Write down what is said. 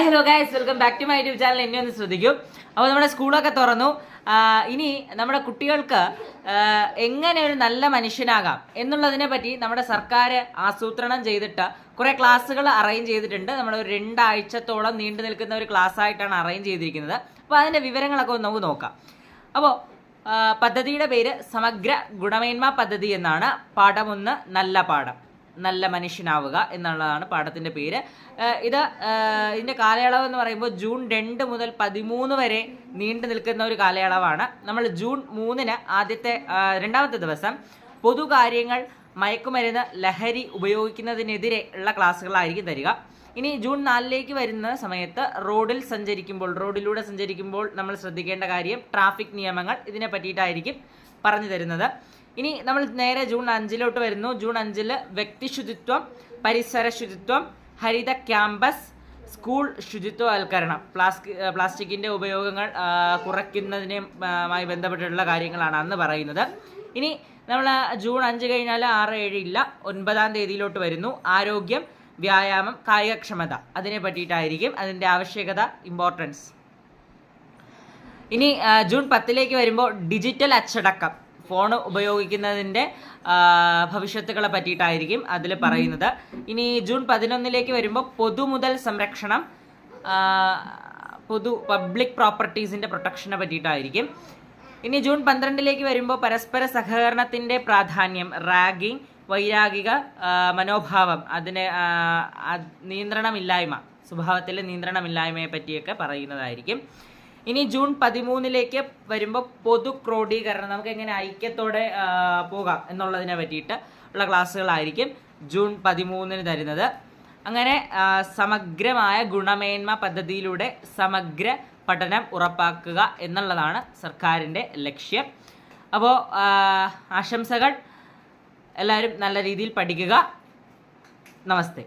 Hi hello guys welcome back to my YouTube channel എന്നെ ഒന്ന് ശ്രദ്ധിക്കും. അപ്പോൾ നമ്മുടെ സ്കൂളൊക്കെ തുറന്നു. ഇനി നമ്മുടെ കുട്ടികൾക്ക് എങ്ങനെ ഒരു നല്ല മനുഷ്യനാകാം എന്നുള്ളതിനെ പറ്റി നമ്മുടെ സർക്കാർ ആസൂത്രണം ചെയ്തിട്ട് കുറേ ക്ലാസ്സുകൾ അറേഞ്ച് ചെയ്തിട്ടുണ്ട്. നമ്മൾ ഒരു രണ്ടാഴ്ചത്തോളം നീണ്ടു നിൽക്കുന്ന ഒരു ക്ലാസ് ആയിട്ടാണ് അറേഞ്ച് ചെയ്തിരിക്കുന്നത്. അപ്പോൾ അതിന്റെ വിവരങ്ങളൊക്കെ ഒന്ന് നമുക്ക് നോക്കാം. അപ്പോൾ പദ്ധതിയുടെ പേര് സമഗ്ര ഗുണമേന്മ പദ്ധതി എന്നാണ്. പാഠം ഒന്ന് നല്ല പാഠം. നല്ല മനുഷ്യനാവുക എന്നുള്ളതാണ് പാഠത്തിന്റെ പേര്. ഇത് ഇതിന്റെ കാലയളവ് എന്ന് പറയുമ്പോൾ ജൂൺ രണ്ട് മുതൽ പതിമൂന്ന് വരെ നീണ്ടു നിൽക്കുന്ന ഒരു കാലയളവാണ്. നമ്മൾ ജൂൺ മൂന്നിന് ആദ്യത്തെ രണ്ടാമത്തെ ദിവസം പൊതുകാര്യങ്ങൾ മയക്കുമരുന്ന് ലഹരി ഉപയോഗിക്കുന്നതിനെതിരെ ഉള്ള ക്ലാസ്സുകളായിരിക്കും തരിക. ഇനി ജൂൺ നാലിലേക്ക് വരുന്ന സമയത്ത് റോഡിൽ സഞ്ചരിക്കുമ്പോൾ റോഡിലൂടെ സഞ്ചരിക്കുമ്പോൾ നമ്മൾ ശ്രദ്ധിക്കേണ്ട കാര്യം ട്രാഫിക് നിയമങ്ങൾ ഇതിനെ പറ്റിയിട്ടായിരിക്കും. പറഞ്ഞു തരുന്നത്. ഇനി നമ്മൾ നേരെ ജൂൺ അഞ്ചിലോട്ട് വരുന്നു. ജൂൺ അഞ്ചിൽ വ്യക്തി ശുചിത്വം പരിസര ശുചിത്വം ഹരിത ക്യാമ്പസ് സ്കൂൾ ശുചിത്വവൽക്കരണം. പ്ലാസ്റ്റിക് പ്ലാസ്റ്റിക്കിന്റെ ഉപയോഗങ്ങൾ കുറയ്ക്കുന്നതിനുമായി ബന്ധപ്പെട്ടിട്ടുള്ള കാര്യങ്ങളാണ് അന്ന് പറയുന്നത്. ഇനി നമ്മൾ ജൂൺ അഞ്ച് കഴിഞ്ഞാൽ ആറ് ഏഴ് ഇല്ല ഒൻപതാം തീയതിയിലോട്ട് വരുന്നു. ആരോഗ്യം വ്യായാമം കായികക്ഷമത അതിനെ പറ്റിയിട്ടായിരിക്കും അതിന്റെ ആവശ്യകത ഇമ്പോർട്ടൻസ് ഇനി ജൂൺ പത്തിലേക്ക് വരുമ്പോൾ ഡിജിറ്റൽ അച്ചടക്കം. ഫോൺ ഉപയോഗിക്കുന്നതിന്റെ ഭവിഷ്യത്തുകളെ പറ്റിയിട്ടായിരിക്കും അതിൽ പറയുന്നത്. ഇനി ജൂൺ പതിനൊന്നിലേക്ക് വരുമ്പോൾ പൊതുമുതൽ സംരക്ഷണം പൊതു പബ്ലിക് പ്രോപ്പർട്ടീസിന്റെ പ്രൊട്ടക്ഷനെ പറ്റിയിട്ടായിരിക്കും. ഇനി ജൂൺ പന്ത്രണ്ടിലേക്ക് വരുമ്പോൾ പരസ്പര സഹകരണത്തിന്റെ പ്രാധാന്യം റാഗിങ് വൈരാഗിക മനോഭാവം അതിന് നിയന്ത്രണമില്ലായ്മ സ്വഭാവത്തിലെ നിയന്ത്രണമില്ലായ്മയെ പറ്റിയൊക്കെ പറയുന്നതായിരിക്കും. ഇനി ജൂൺ പതിമൂന്നിലേക്ക് വരുമ്പോൾ പൊതു ക്രോഡീകരണം. നമുക്ക് എങ്ങനെ ഐക്യത്തോടെ പോകാം എന്നുള്ളതിനെ പറ്റിയിട്ട് ഉള്ള ക്ലാസ്സുകളായിരിക്കും ജൂൺ പതിമൂന്നിന് തരുന്നത്. അങ്ങനെ സമഗ്രമായ ഗുണമേന്മ പദ്ധതിയിലൂടെ സമഗ്ര പഠനം ഉറപ്പാക്കുക എന്നുള്ളതാണ് സർക്കാരിന്റെ ലക്ഷ്യം. അപ്പോൾ ആശംസകൾ. എല്ലാവരും നല്ല രീതിയിൽ പഠിക്കുക. നമസ്തേ.